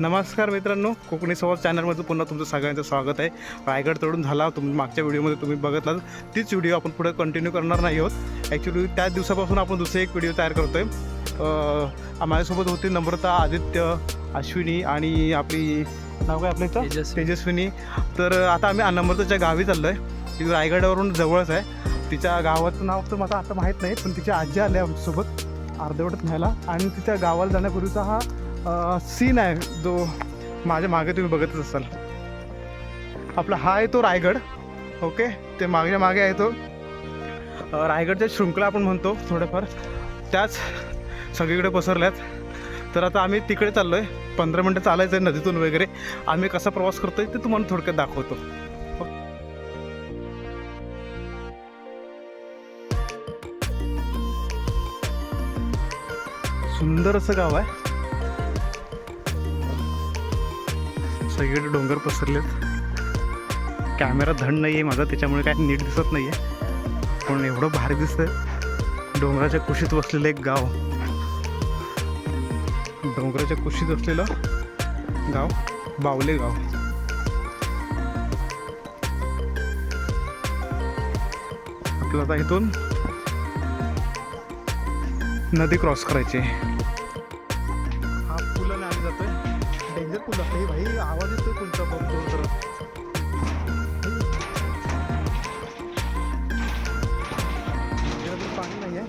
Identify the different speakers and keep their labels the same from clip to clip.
Speaker 1: नमस्कार मित्रांनो कोकणी संवाद चॅनलमध्ये पुन्हा तुमचं सगळ्यांचं स्वागत आहे. रायगड तोडून झाला तुम्ही मागच्या व्हिडिओमध्ये तुम्ही बघितला तीच व्हिडिओ आपण पुढे कंटिन्यू करणार नाही आहोत. ॲक्च्युली त्याच दिवसापासून आपण दुसरे एक व्हिडिओ तयार करतो आहे माझ्यासोबत होती नम्रता आदित्य अश्विनी आणि आपली नाव काय आपलं इथं?
Speaker 2: तेजस्वी.
Speaker 1: तेजस्विनी. तर आता आम्ही नम्रताच्या गावी चाललो आहे ती रायगडावरून जवळच आहे. तिच्या गावाचं नाव तर मला आता माहीत नाही पण तिच्या आजी आल्या आमच्यासोबत अर्धवटच न्यायला. आणि तिच्या गावाला जाण्यापूर्वीचा हा सीन आहे जो माझ्या मागे तुम्ही बघतच असाल. आपला हा आहे तो रायगड ओके ते मागच्या मागे आहे तो रायगडच्या शृंखला आपण म्हणतो थोडेफार. त्याच सगळीकडे पसरल्यात. तर आता आम्ही तिकडे चाललो आहे पंधरा मिनटं चालायचं आहे नदीतून वगैरे. आम्ही कसा प्रवास करतोय ते तुम्हाला थोडक्यात दाखवतो. सुंदर असं गाव आहे. सगळीकडे डोंगर पसरलेत. कॅमेरा धड नाही आहे माझा त्याच्यामुळे काय नीट दिसत नाही आहे पण एवढं भारी दिसतंय. डोंगराच्या कुशीत बसलेलं एक गाव. डोंगराच्या कुशीत असलेलं गाव बावले गाव. आपल्याला आता इथून नदी क्रॉस करायची डेंजर हे भाई आवाज येतोय कोणता बघतो तर पाणी नाही आहे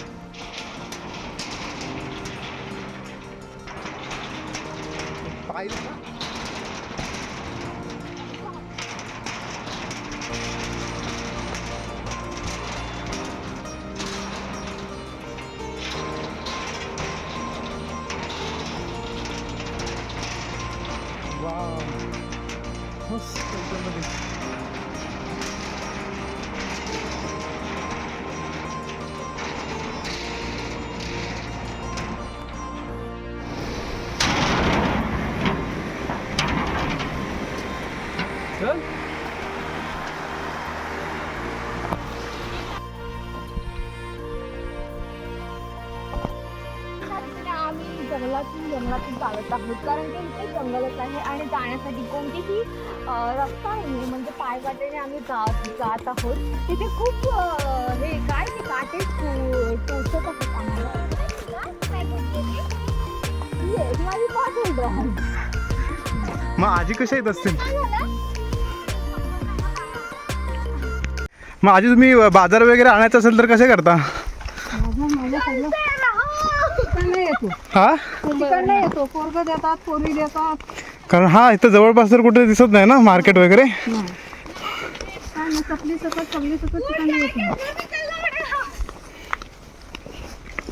Speaker 1: पाहिलं ना का वाव मस्त एकदम मध्ये.
Speaker 3: आम्ही जंगलातून चालत आहोत. कारण की इथे जंगलच आहे आणि जाण्यासाठी कोणतीही रस्ता नाही म्हणजे पायवाटेने आम्ही जात जात आहोत. तिथे खूप हे काय ते काटे टोचत आहेत आम्हाला
Speaker 1: मग आजी कशा येत असतील? मग आजी तुम्ही बाजार वगैरे आणायचं असेल तर कसे करता?
Speaker 4: तिकडनं येतो.
Speaker 1: हा?
Speaker 4: तिकडनं येतो. पोरग देतात पोरी देतात.
Speaker 1: कारण हा इथं जवळपास तर कुठे दिसत नाही ना मार्केट वगैरे?
Speaker 4: काय मग चपली सकट चपली सकट तिकडनं येतो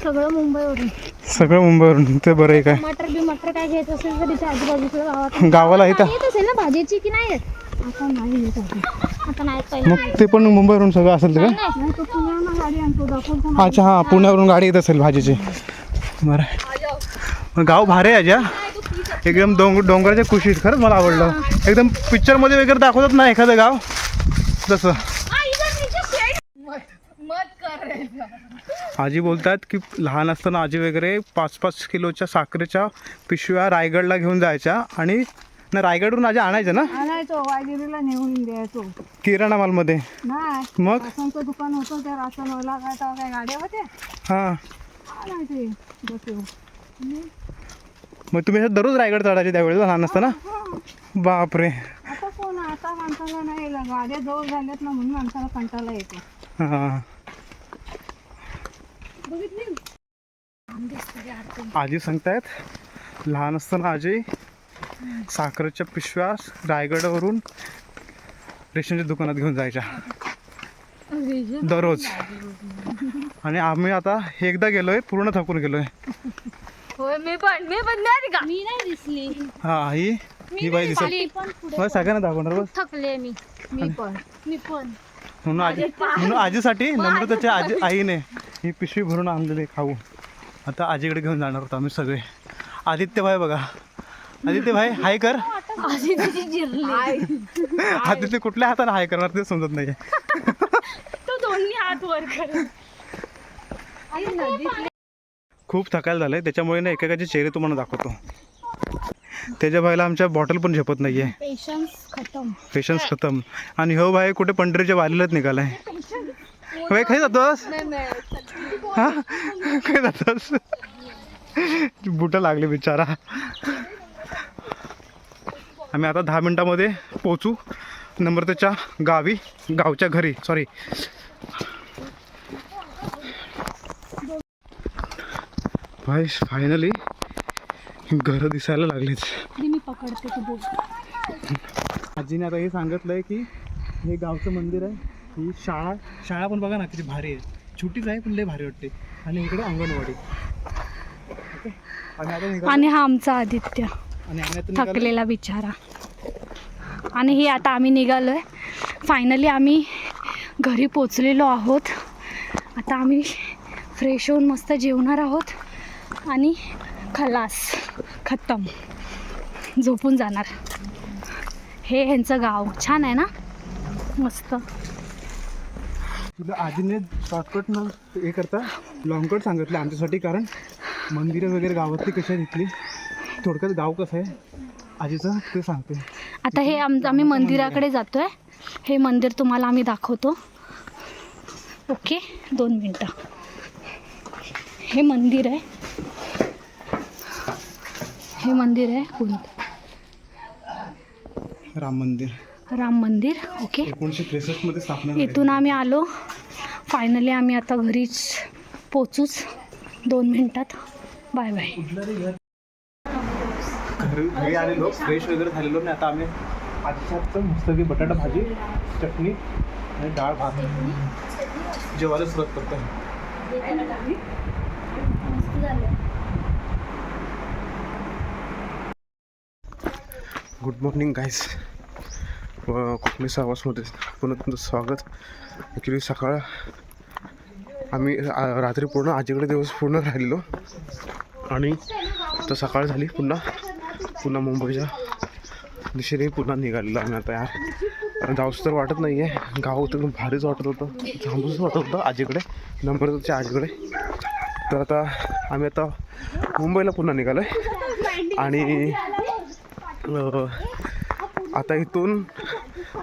Speaker 4: सगळं मुंबईवरून.
Speaker 1: सगळं मुंबईवरून. ते बरं आहे काय?
Speaker 3: मटर बी मटर काय घ्यायचं असेल तर तिथे आजूबाजूच्या गावात
Speaker 1: गावाला इथं?
Speaker 3: येत असेल ना भाजीची की नाही येत?
Speaker 4: आता नाही येत आहे.
Speaker 3: आता नाही पहिलं.
Speaker 1: मग ते पण मुंबईवरून सगळं असेल ते का
Speaker 4: नाही तो पुण्यावरून गाडी आणतो दाखवतो.
Speaker 1: अच्छा हां पुण्यावरून गाडी येत असेल भाजीची. बरं मग गाव भारी आहे आज्या एकदम डोंग डोंगराच्या कुशीत. खरंच मला आवडलं. एकदम पिक्चरमध्ये वगैरे दाखवतात ना एखादं गाव. तसं. आजी बोलतात की लहान असताना आजी वगैरे पाच पाच किलोच्या साखरेच्या पिशव्या रायगडला घेऊन जायच्या आणि ना रायगडवरून आजी आणायच्या ना?
Speaker 4: आणायचो वायगिरीला नेऊन द्यायचो.
Speaker 1: किराणा मालमध्ये. मग?
Speaker 4: दुकान होतं त्या राशनवाला काय गाड्या होत्या?
Speaker 1: हां. मग तुम्ही असं दररोज रायगड चढायचे त्यावेळेस लहान असताना? बापरे.
Speaker 4: आता कोण आता माणसाला नाही गाड्या जवळ झाल्यात ना म्हणून माणसाला कंटाळा येतो.
Speaker 1: हां आजी सांगतायत लहान असताना आजी साखरेच्या पिशव्या रायगडावरून रेशनच्या दुकानात घेऊन जायच्या. दररोज. आणि आम्ही आता एकदा गेलोय पूर्ण थकून गेलोय.
Speaker 3: होय मी पण मी पण नाही का मी नाही दिसली.
Speaker 1: हा ही ही बाई दिसत
Speaker 3: मी पण पुढे
Speaker 1: होय सगळ्यांना दाखवणार बस
Speaker 3: थकले मी.
Speaker 4: मी पण.
Speaker 3: मी पण.
Speaker 1: म्हणून आजी म्हणून आजीसाठी नम्रताच्या आजी आईने ही पिशवी भरून आणलेली खाऊ आता आजीकडे घेऊन जाणार होतो आम्ही सगळे. आदित्य भाई बघा. आदित्य भाई हाय कर.
Speaker 3: अशी तिची जिरली
Speaker 1: आदित्य कुठल्या हाताने हाय करणार ते समजत नाही
Speaker 3: तो दोन्ही हात वर कर.
Speaker 1: खूप थकायला झालंय. त्याच्यामुळे ना एकेकाचे चेहरे तुम्हाला दाखवतो. त्याच्या भाईला आमच्या बॉटल पण झेपत नाही आहे
Speaker 3: पेशन्स खतम.
Speaker 1: पेशन्स खतम. आणि हो भाई कुठे पंढरीच्या वालीलाच निघालाय. भाई काय जातोस? हा? काय जातोस? बुटं लागले बिचारा. आम्ही आता दहा मिनटामध्ये पोचू नम्रतेच्या गावी गावच्या घरी सॉरी भाई फायनली घरं दिसायला लागलीच
Speaker 3: मी पकडते तू
Speaker 1: आजीने आता हे सांगितलंय की हे गावचं मंदिर आहे. ही शाळा शाळा पण बघा ना किती भारी आहे. छोटीच आहे पण लय भारी वाटते. आणि इकडे अंगणवाडी. ओके? आणि आता निघालो.
Speaker 3: आणि हा आमचा आदित्य.
Speaker 1: आणि आम्ही आता निघालो.
Speaker 3: थकलेला बिचारा. आणि हे आता आम्ही निघालो आहे फायनली आम्ही घरी पोचलेलो आहोत. आता आम्ही फ्रेश होऊन मस्त जेवणार आहोत. आणि खलास खतम झोपून जाणार. हे ह्यांचं गाव. छान आहे ना? मस्त.
Speaker 1: तुला आजीने शॉर्टकट न हे करता लॉंगकट सांगितलं आमच्यासाठी कारण मंदिरं वगैरे गावातली कशी तिथली थोडक्यात गाव कसं आहे? आजीचं ते सांगते.
Speaker 3: आता हे आम आम्ही मंदिराकडे जातोय. हे मंदिर तुम्हाला आम्ही दाखवतो. ओके? दोन मिनटं. हे मंदिर आहे. हे मंदिर आहे कोणतं?
Speaker 1: राम मंदिर.
Speaker 3: राम मंदिर ओके.
Speaker 1: एकोणीसशे त्रेसष्टमध्ये स्थापना झाली.
Speaker 3: इथून आम्ही आलो. फायनली आम्ही आता घरीच पोचूच दोन मिनटात. बाय बाय
Speaker 1: घरी घरी आलेलो फ्रेश वगैरे झालेलो आणि आता आम्ही आजच्या मस्तपैकी बटाटा भाजी चटणी आणि डाळ भात. जेवायला सुरुवात करतो गुड मॉर्निंग गाईस व कोकणी सहवासमध्ये पुन्हा तुमचं स्वागत. ॲक्च्युली सकाळ आम्ही रात्री पूर्ण आजीकडे दिवस पूर्ण राहिलेलो. आणि आता सकाळ झाली पुन्हा. पुन्हा मुंबईच्या दिशेने पुन्हा निघालेलो आम्ही आता यार. जाऊस तर वाटत नाही आहे गाव तर भारीच वाटत होतं. थांबूच वाटत होतं आजीकडे. नंबरच्या आजीकडे. तर आता आम्ही आता मुंबईला पुन्हा निघालो आहे आणि आता इथून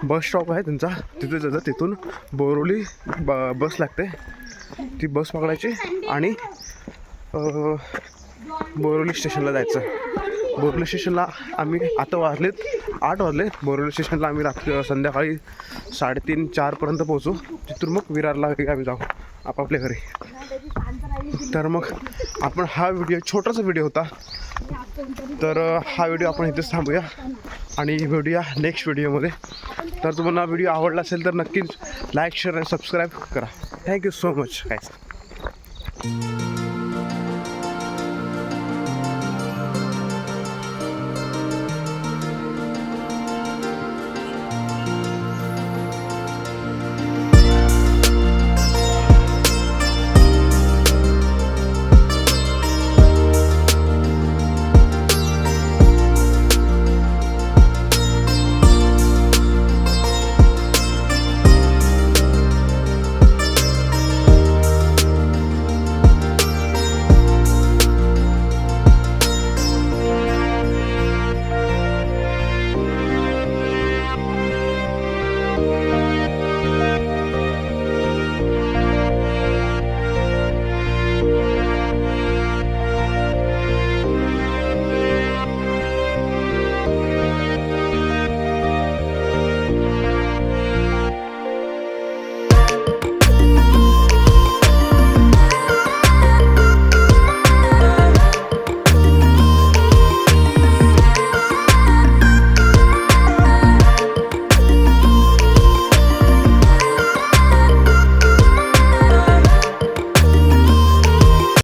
Speaker 1: बस स्टॉप आहे त्यांचा तिथे जातं तिथून बोरोली ब बस लागते. ती बस पकडायची आणि बोरोली स्टेशनला जायचं. बोरवली स्टेशनला आम्ही आता वाजलेत आठ वाजले. बोरोली स्टेशनला आम्ही रात्री संध्याकाळी साडेतीन चारपर्यंत पोहोचू. तिथून मग विरारला वगैरे आम्ही जाऊ आपापल्या घरी. तर मग आपण हा व्हिडिओ छोटासा व्हिडिओ होता. तर हा व्हिडिओ आपण इथेच थांबूया. आणि भेटूया नेक्स्ट व्हिडिओमध्ये तर तुम्हाला व्हिडिओ आवडला असेल तर नक्कीच लाईक शेअर आणि सबस्क्राईब करा. Thank you so much guys